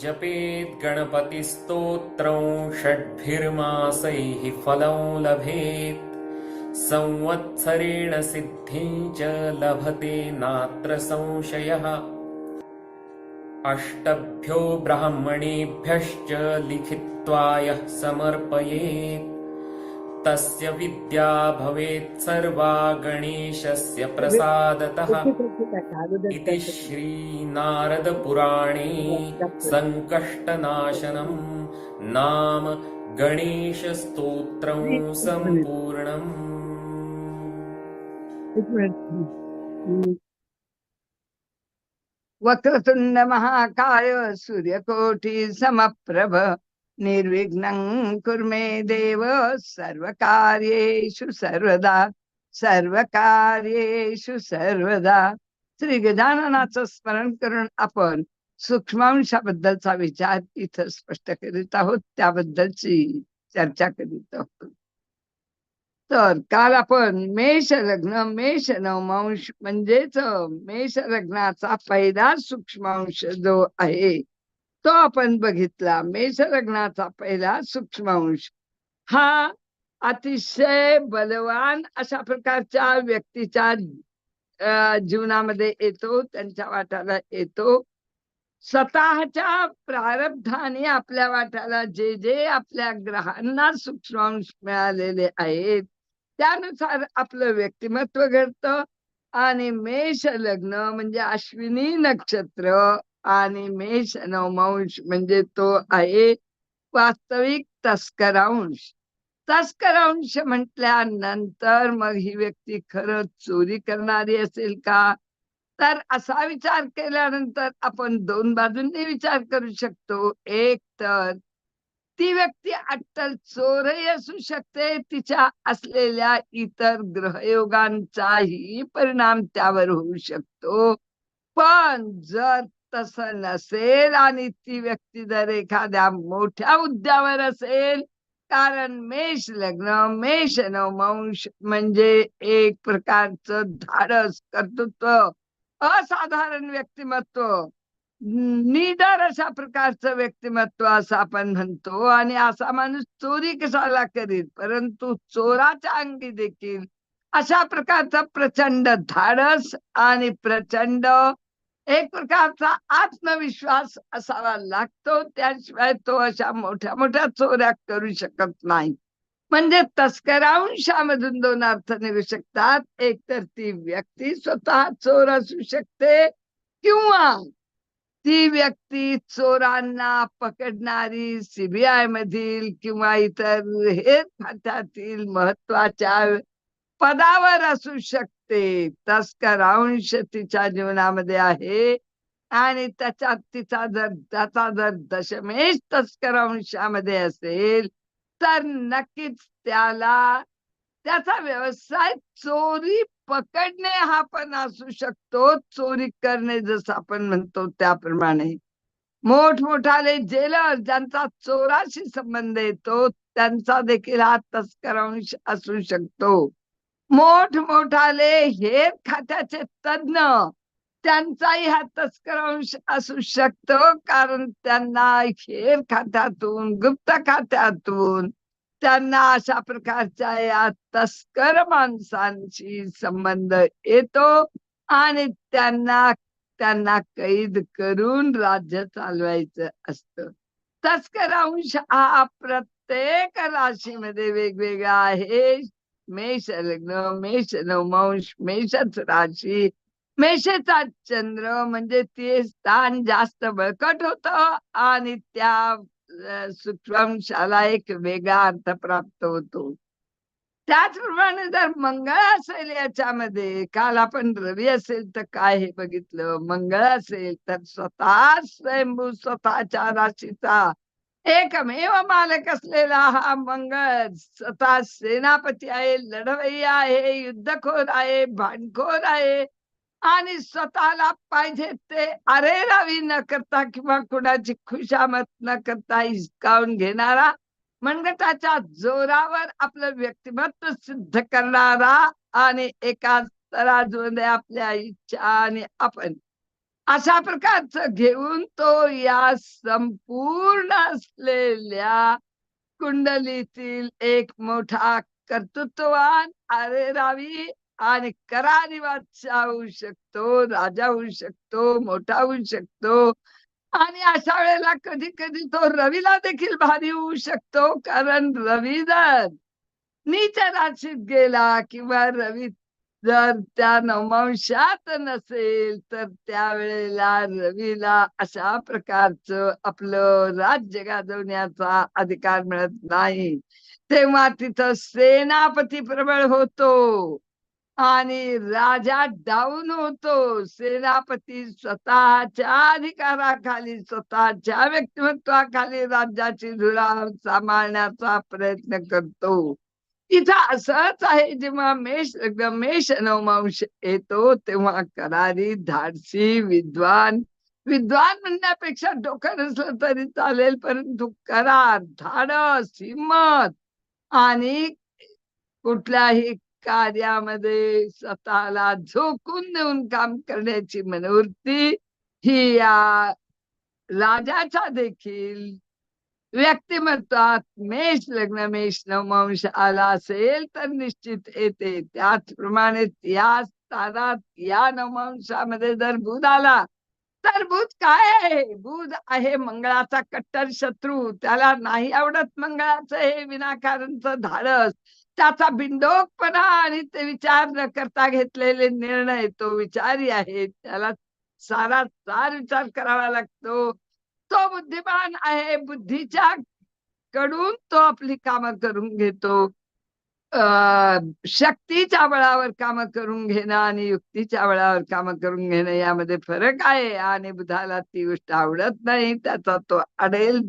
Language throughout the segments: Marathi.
जपेत् गणपतिस्तोत्रं षड्भिर्मासैः फलं लभेत्। संवत्सरेण सिद्धिं च लभते नात्र संशयः। अष्टभ्यो ब्राह्मणेभ्यश्च लिखित्वा यः समर्पयेत् तस्य विद्या भवेत् सर्वा गणेशस्य प्रसादतः इति श्रीनारदपुराणे सङ्कष्टनाशनं नाम गणेशस्तोत्रं सम्पूर्णम् सूर्यकोटि समप्रभ निर्विघ्नं कुर्मे देव सर्वकार्येषु सर्वदा सर्वकार्येषु सर्वदा. श्री गजाननाचं स्मरण करून आपण सूक्ष्मांशाबद्दलचा विचार इथं स्पष्ट करीत आहोत. त्याबद्दलची चर्चा करीत आहोत. तर काल आपण मेष लग्न मेष नवमांश म्हणजेच मेष लग्नाचा पहिला सूक्ष्मांश जो आहे तो आपण बघितला. मेष लग्नाचा पहिला सूक्ष्मांश. हा अतिशय बलवान अशा प्रकारच्या व्यक्तीच्या जीवनामध्ये येतो त्यांच्या वाट्याला येतो. स्वतःच्या प्रारब्धाने आपल्या वाट्याला जे जे आपल्या ग्रहांना सूक्ष्मांश मिळालेले आहेत त्यानुसार आपलं व्यक्तिमत्व घडतं. आणि मेष लग्न म्हणजे अश्विनी नक्षत्र. आणि मेष नवमांश म्हणजे तो आहे वास्तविक तस्करांश तस्करांश म्हटल्यानंतर मग ही व्यक्ती खरंच चोरी करणारी असेल का? तर असा विचार केल्यानंतर आपण दोन बाजूंनी विचार करू शकतो. एक तर ती व्यक्ती अट्टल चोरही असू शकते तिच्या असलेल्या इतर ग्रहयोगांचाही परिणाम त्यावर होऊ शकतो. पण जर तसं नसेल आणि ती व्यक्ती जर एखाद्या मोठ्या हुद्द्यावर असेल कारण मेष लग्न मेष नवमांश म्हणजे एक प्रकारचं धाडस कर्तृत्व असाधारण व्यक्तिमत्व निडर अशा प्रकारचं व्यक्तिमत्व असं आपण म्हणतो आणि असा माणूस चोरी कशाला करील परंतु चोराच्या अंगी देखील अशा प्रकारचा प्रचंड धाडस आणि प्रचंड एक प्रकारचा आत्मविश्वास असावा लागतो. त्याशिवाय तो अशा मोठ्या मोठ्या चोऱ्या करू शकत नाही. म्हणजे तस्करांशामधून दोन अर्थ निघू शकतात. एक तर ती व्यक्ती स्वतः चोर असू शकते किंवा ती व्यक्ती चोरांना पकडणारी सीबीआय मधील किंवा इतर हे खात्यातील महत्त्वाच्या पदावर असू शकते. ते तस्करांश तिच्या जीवनामध्ये आहे. आणि त्याच्यात तिचा जर त्याचा जर दशमेश तस्करांशामध्ये असेल तर नक्कीच त्याला त्याचा व्यवसाय चोरी पकडणे हा पण असू शकतो. चोरी करणे जसं आपण म्हणतो त्याप्रमाणे. मोठमोठाले जेलर ज्यांचा चोराशी संबंध येतो त्यांचा देखील हा तस्करांश असू शकतो. मोठमोठाले हेर खात्याचे तज्ञ त्यांचाही हा तस्करांश असू शकतो कारण त्यांना हेर खात्यातून गुप्त खात्यातून त्यांना अशा प्रकारच्या या तस्कर माणसांशी संबंध येतो आणि त्यांना त्यांना कैद करून राज्य चालवायचं असतं. तस्कर अंश हा प्रत्येक राशीमध्ये वेगवेगळा आहे. मेष लग्न मेष नवमांश मेषच राशी मेषचा चंद्र म्हणजे ते स्थान जास्त बळकट होत आणि त्या सूक्ष्मशाला एक वेगळा अर्थ प्राप्त होतो. त्याचप्रमाणे जर मंगळ असेल याच्यामध्ये काल आपण रवी असेल तर काय हे बघितलं? मंगळ असेल तर स्वतः स्वयंभू स्वतःच्या राशीचा एकमेव मालक असलेला हा मंगळ स्वतः सेनापती आहे लढवई आहे युद्धखोर आहे भांडखोर आहे. आणि स्वतःला पाहिजे ते अरे रावी न करता किंवा कुणाची खुशामत न करता हिसकावून घेणारा मनगटाच्या जोरावर आपलं व्यक्तिमत्व सिद्ध करणारा आणि एका तराजूमध्ये आपल्या इच्छा आणि आपण अशा प्रकारचं घेऊन तो या संपूर्ण असलेल्या कुंडलीतील एक मोठा कर्तृत्ववान अरे रावी आणि करारी बादशाह होऊ शकतो राजा होऊ शकतो मोठा होऊ शकतो. आणि अशा वेळेला कधी कधी तो रवीला देखील भारी होऊ शकतो कारण रवी जर नीच राशीत गेला किंवा रवी जर त्या नवमांशात नसेल तर त्यावेळेला रवीला अशा प्रकारचं आपलं राज्य गाजवण्याचा अधिकार मिळत नाही तेव्हा तिथं सेनापती प्रबळ होतो आणि राजा डाऊन होतो सेनापती स्वतःच्या अधिकाराखाली स्वतःच्या व्यक्तिमत्वाखाली राज्याची धुरा सांभाळण्याचा प्रयत्न करतो इथं असंच आहे जेव्हा मेष मेष नवमांश येतो तेव्हा करारी धाडसी विद्वान विद्वान म्हणण्यापेक्षा डोकं नसलं तरी चालेल परंतु करार धाडस हिंमत आणि कुठल्याही कार्यामध्ये स्वतःला झोकून देऊन काम करण्याची मनोवृत्ती ही या राजाचा देखील व्यक्तिमत्वात मेष लग्न मेष नवमांश आला असेल तर निश्चित येते. त्याचप्रमाणे या स्थानात या नवमांशामध्ये जर बुध आला तर बुध काय आहे? बुध आहे मंगळाचा कट्टर शत्रू. त्याला नाही आवडत मंगळाचं हे विनाकारणचं धाडस. त्याचा बिंडोकपणा आणि ते विचार न करता घेतलेले निर्णय तो विचारी आहे. त्याला सारा सार विचार करावा लागतो. तो बुद्धिमान आहे बुद्धीच्या कडून तो आपली कामं करून घेतो. अं शक्तीच्या बळावर काम करून घेणं आणि युक्तीच्या बळावर काम करून घेणं यामध्ये फरक आहे आणि बुधाला ती गोष्ट आवडत नाही. त्याचा तो अडेल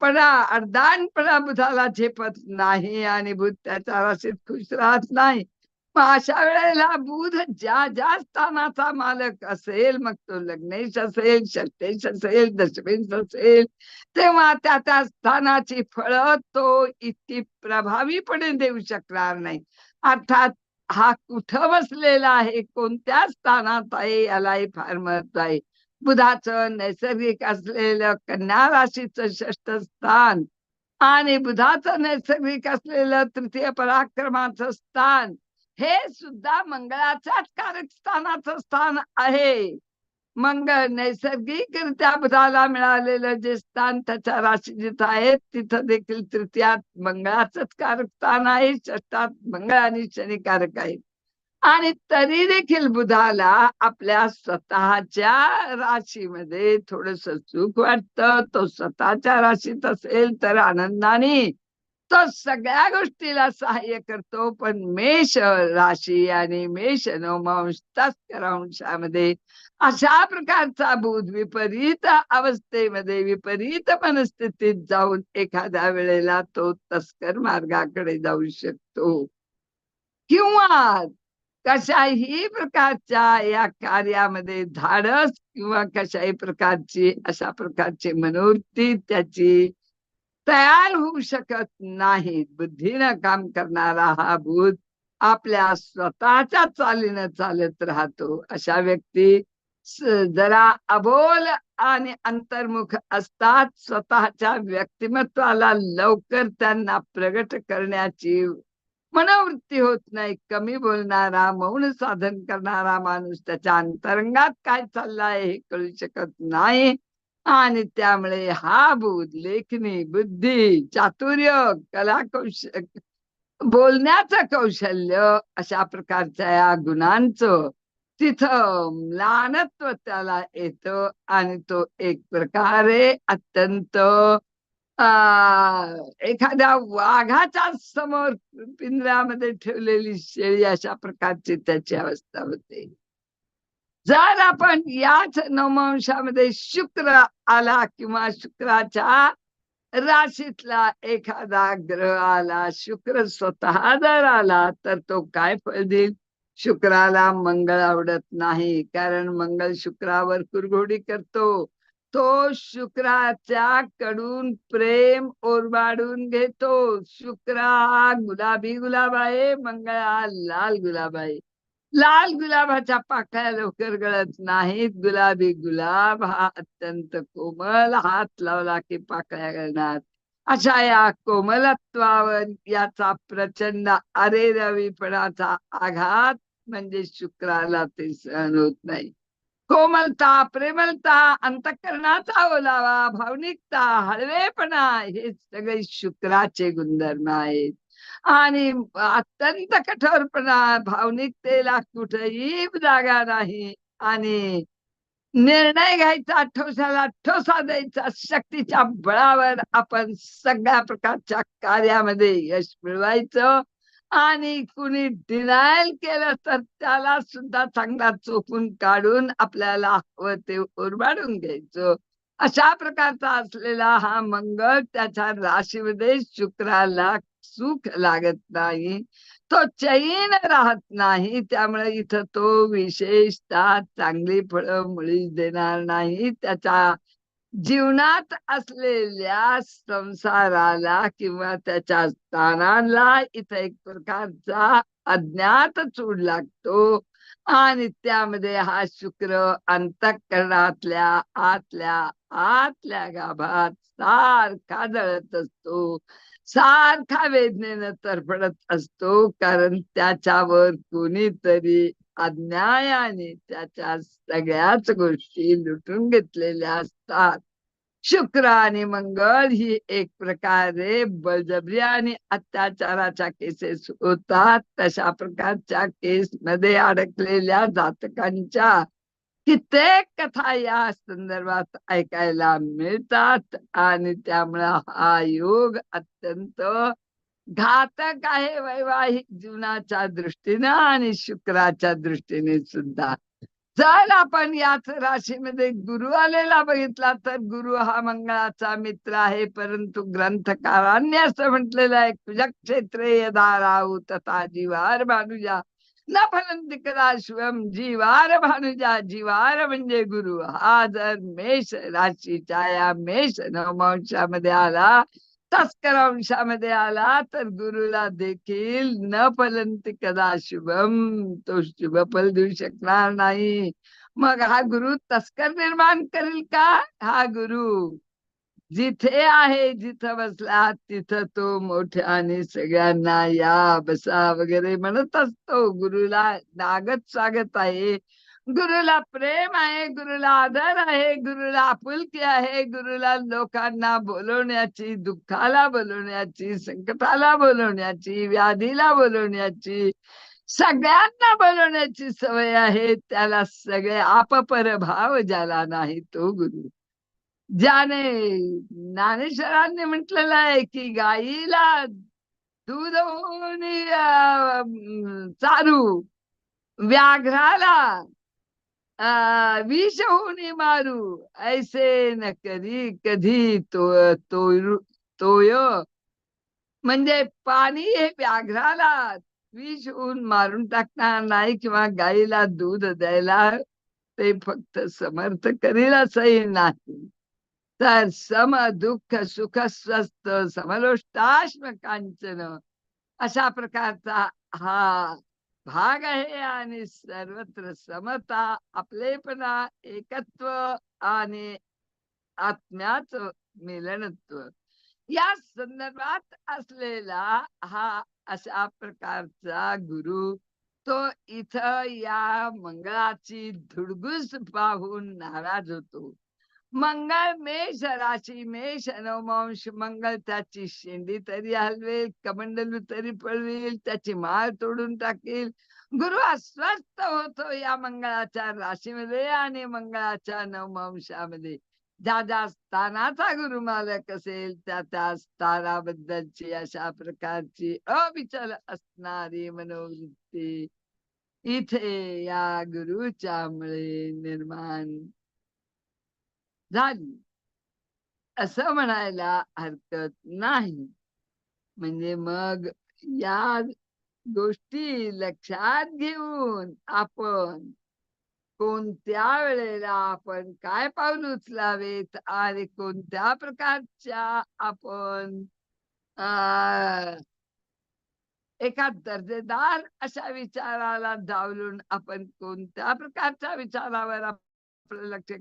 पणा अर्धानपणा बुधाला झेपत नाही आणि बुध त्याच्या राशीत खुश राहत नाही. अशा वेळेला बुध ज्या ज्या स्थानाचा मालक असेल मग तो लग्नेश असेल षष्टेश असेल दशमेश असेल तेव्हा त्या त्या स्थानाची फळं तो इतकी प्रभावीपणे देऊ शकणार नाही. अर्थात हा कुठं बसलेला आहे कोणत्या स्थानात आहे यालाही फार महत्त्व आहे. बुधाचं नैसर्गिक असलेलं कन्या राशीचं षष्ठ स्थान आणि बुधाचं नैसर्गिक असलेलं तृतीय पराक्रमाचं स्थान हे सुद्धा मंगळाच्याच कारकस्थानाचं स्थान आहे. मंगळ नैसर्गिकरित्या बुधाला मिळालेलं जे स्थान त्याच्या राशी जिथं आहे तिथं देखील तृतीयात मंगळाचंच कारक स्थान आहे षष्टात मंगळ आणि शनी कारक आहेत आणि तरी देखील बुधाला आपल्या स्वतःच्या राशीमध्ये थोडस सुख वाटतं. तो स्वतःच्या राशीत असेल तर आनंदाने तो सगळ्या गोष्टीला सहाय्य करतो पण मेष राशी आणि मेष नवमांश तस्करांशामध्ये अशा प्रकारचा बुध विपरीत अवस्थेमध्ये विपरीत मनस्थितीत जाऊन एखाद्या वेळेला तो तस्कर मार्गाकडे जाऊ शकतो. किंवा कशाही प्रकारच्या या कार्यामध्ये धाडस किंवा कशाही प्रकारची अशा प्रकारची मनोवृत्ती त्याची तयार होऊ शकत नाही बुद्धीनं काम करणारा हा भूत आपल्या स्वतःच्या चालीनं चालत राहतो. अशा व्यक्ती जरा अबोल आणि अंतर्मुख असतात. स्वतःच्या व्यक्तिमत्वाला लवकर त्यांना प्रगट करण्याची मनोवृत्ती होत नाही. कमी बोलणारा मौन साधन करणारा माणूस त्याच्या अंतरंगात काय चाललाय हे कळू शकत नाही. आणि त्यामुळे हा बुध लेखनी बुद्धी चातुर्य कला कौशल्य बोलण्याचं कौशल्य अशा प्रकारच्या या गुणांचं तिथं लहानत्व त्याला येत आणि तो एक प्रकारे अत्यंत एखाद्या वाघाच्या समोर पिंजऱ्यामध्ये ठेवलेली शेळी अशा प्रकारची त्याची अवस्था होते जर आपण याच नवमांशामध्ये शुक्र आला किंवा शुक्राच्या राशीतला एखादा ग्रह आला शुक्र स्वतः जर आला तर तो काय फळ देईल? शुक्राला मंगळ आवडत नाही कारण मंगळ शुक्रावर कुरघोडी करतो. तो शुक्राच्या कडून प्रेम ओरबाडून घेतो. शुक्र हा गुलाबी गुलाब आहे मंगळ हा लाल गुलाब आहे लाल गुलाबाच्या पाकळ्या लवकर गळत नाहीत. गुलाबी गुलाब हा अत्यंत कोमल हात लावला की पाकळ्या गळणार. अशा या कोमलत्वावर याचा प्रचंड अरे रवीपणाचा आघात म्हणजे शुक्राला ते सहन होत नाही. कोमलता प्रेमलता अंतकरणाचा ओलावा भावनिकता हळवेपणा हे सगळे शुक्राचे गुणधर्म आहेत. आणि अत्यंत कठोरपणा भावनिकतेला कुठेही जागा नाही. आणि निर्णय घ्यायचा ठोसाला ठोसा द्यायचा शक्तीच्या बळावर आपण सगळ्या प्रकारच्या कार्यामध्ये यश मिळवायचं. आणि कुणी डिनायल केलं तर त्याला सुद्धा चांगला चोपून काढून आपल्याला हवं ते उरबाडून घ्यायचं. अशा प्रकारचा असलेला हा मंगळ त्याच्या राशीमध्ये शुक्राला सुख लागत नाही. तो चैन राहत नाही त्यामुळे इथं तो विशेषतः चांगली फळं मुळीच देणार नाही. त्याचा जीवनात असलेल्या संसाराला किंवा त्याच्या स्थानाला इथं एक प्रकारचा अज्ञात चूड लागतो. आणि त्यामध्ये हा शुक्र अंतःकरणातल्या आतल्या आतल्या गाभात सारखा जळत असतो. सारखा वेदनेनं तरफडत असतो कारण त्याच्यावर कोणीतरी अन्यायाने त्याच्या सगळ्याच गोष्टी लुटून घेतलेल्या असतात. शुक्र आणि मंगळ ही एक प्रकारे बळजबरी आणि अत्याचाराच्या केसेस होतात. तशा प्रकारच्या केस मध्ये अडकलेल्या जातकांच्या कित्येक कथा या संदर्भात ऐकायला मिळतात आणि त्यामुळं हा योग अत्यंत घातक आहे वैवाहिक जीवनाच्या दृष्टीनं आणि शुक्राच्या दृष्टीने सुद्धा. जर आपण याच राशीमध्ये गुरु आलेला बघितला तर गुरु हा मंगळाचा मित्र आहे परंतु ग्रंथकारांनी असं म्हटलेलं आहे तुझ्या क्षेत्रे यदा तथा जीवार भानुजा न फलंत कदा शिवम जीवार भानुजा जीवार म्हणजे गुरु। हा जर मेष राशीच्या या मेष नवमांशामध्ये आला। तस्कर अंशामध्ये आला तर गुरुला देखील न फलंत कदा शुभम तो शुभ फल देऊ शकणार नाही। मग हा गुरु तस्कर निर्माण करेल का? हा गुरु जिथे आहे जिथं बसला तिथं तो मोठ्याने सगळ्यांना या बसा वगैरे म्हणत असतो. गुरुला नागत स्वागत आहे. गुरुला प्रेम आहे गुरुला आदर आहे गुरुला आपुलकी आहे गुरुला लोकांना बोलवण्याची दुःखाला बोलवण्याची संकटाला बोलवण्याची व्याधीला बोलवण्याची सगळ्यांना बोलवण्याची सवय आहे. त्याला सगळे आपपर भाव ज्याला नाही तो गुरु. ज्याने ज्ञानेश्वरांनी म्हटलेलं आहे की गाईला दूध होऊन चारू व्याघ्राला विष होऊन मारू. ऐसे न कधी कधी तो तोय तोय. म्हणजे पाणी हे व्याघ्राला विष होऊन मारून टाकणार नाही किंवा गाईला दूध द्यायला ते फक्त समर्थ करील असंही नाही. तर सम दुःख सुख स्वस्त समलोष्टाश्म कांचन अशा प्रकारचा हा भाग आहे आणि सर्वत्र समता आपलेपणा एकत्व आणि आत्म्याच मिलनत्व. या संदर्भात असलेला हा अशा प्रकारचा गुरु तो इथं या मंगळाची धुडगुस पाहून नाराज होतो. मंगळ मेष राशी मेष नवमांश मंगळ त्याची शेंडी तरी हलवेल कमंडलू तरी पळवेल त्याची माळ तोडून टाकेल. गुरु अस्वस्थ होतो या मंगळाच्या राशीमध्ये आणि मंगळाच्या नवमांशामध्ये. ज्या ज्या स्थानाचा गुरु मालक असेल त्या त्या स्थानाबद्दलची अशा प्रकारची अविचल असणारी मनोवृत्ती इथे या गुरुच्यामुळे निर्माण झाली असं म्हणायला हरकत नाही. म्हणजे मग या गोष्टी लक्षात घेऊन आपण कोणत्या वेळेला आपण काय पाऊल उचलावेत आणि कोणत्या प्रकारच्या आपण एका दर्जेदार अशा विचाराला डावलून आपण कोणत्या प्रकारच्या विचारावर आपलं लक्ष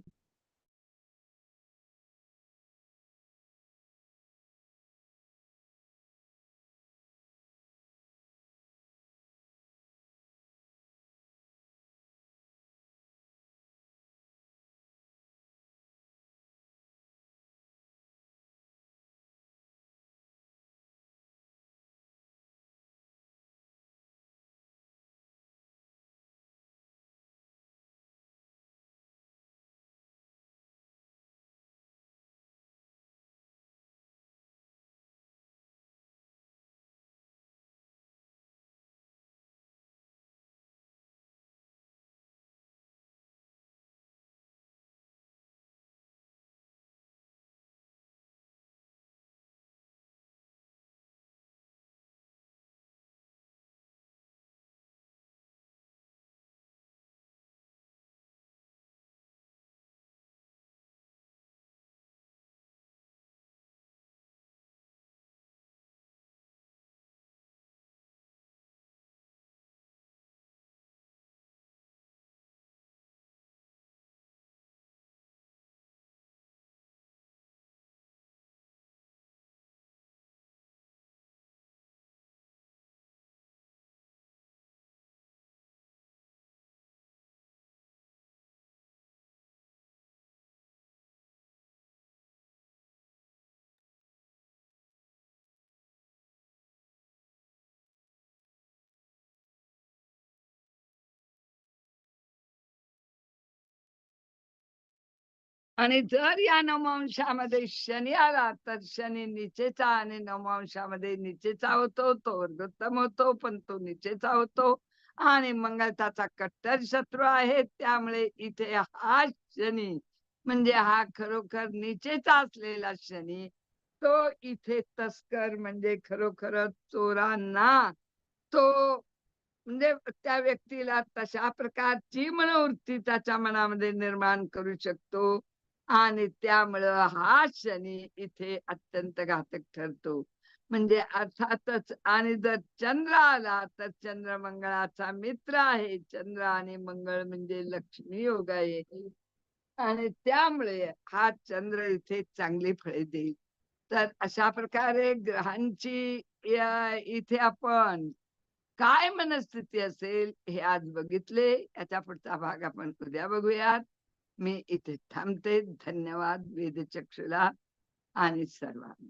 आणि जर या नमांशामध्ये शनी आला तर शनी निचेचा आणि नमांशामध्ये निचेचा होतो तो वर्गोत्तम होतो पण तो निचेचा होतो. आणि मंगल त्याचा कट्टर शत्रू आहे त्यामुळे इथे हा शनी म्हणजे हा खरोखर निचेचा असलेला शनी तो इथे तस्कर म्हणजे खरोखर चोरांना तो म्हणजे त्या व्यक्तीला तशा प्रकारची मनोवृत्ती त्याच्या मनामध्ये निर्माण करू शकतो. आणि त्यामुळं हा शनी इथे अत्यंत घातक ठरतो. म्हणजे अर्थातच आणि जर चंद्र आला तर चंद्र मंगळाचा मित्र आहे. चंद्र आणि मंगळ म्हणजे लक्ष्मी योग आहे. आणि त्यामुळे हा चंद्र इथे चांगली फळे देईल. तर अशा प्रकारे ग्रहांची इथे आपण काय मनस्थिती असेल हे आज बघितले. याचा पुढचा भाग आपण उद्या बघूयात. मी इथे थांबते. धन्यवाद वेदचक्षुला आणि सर्वांना.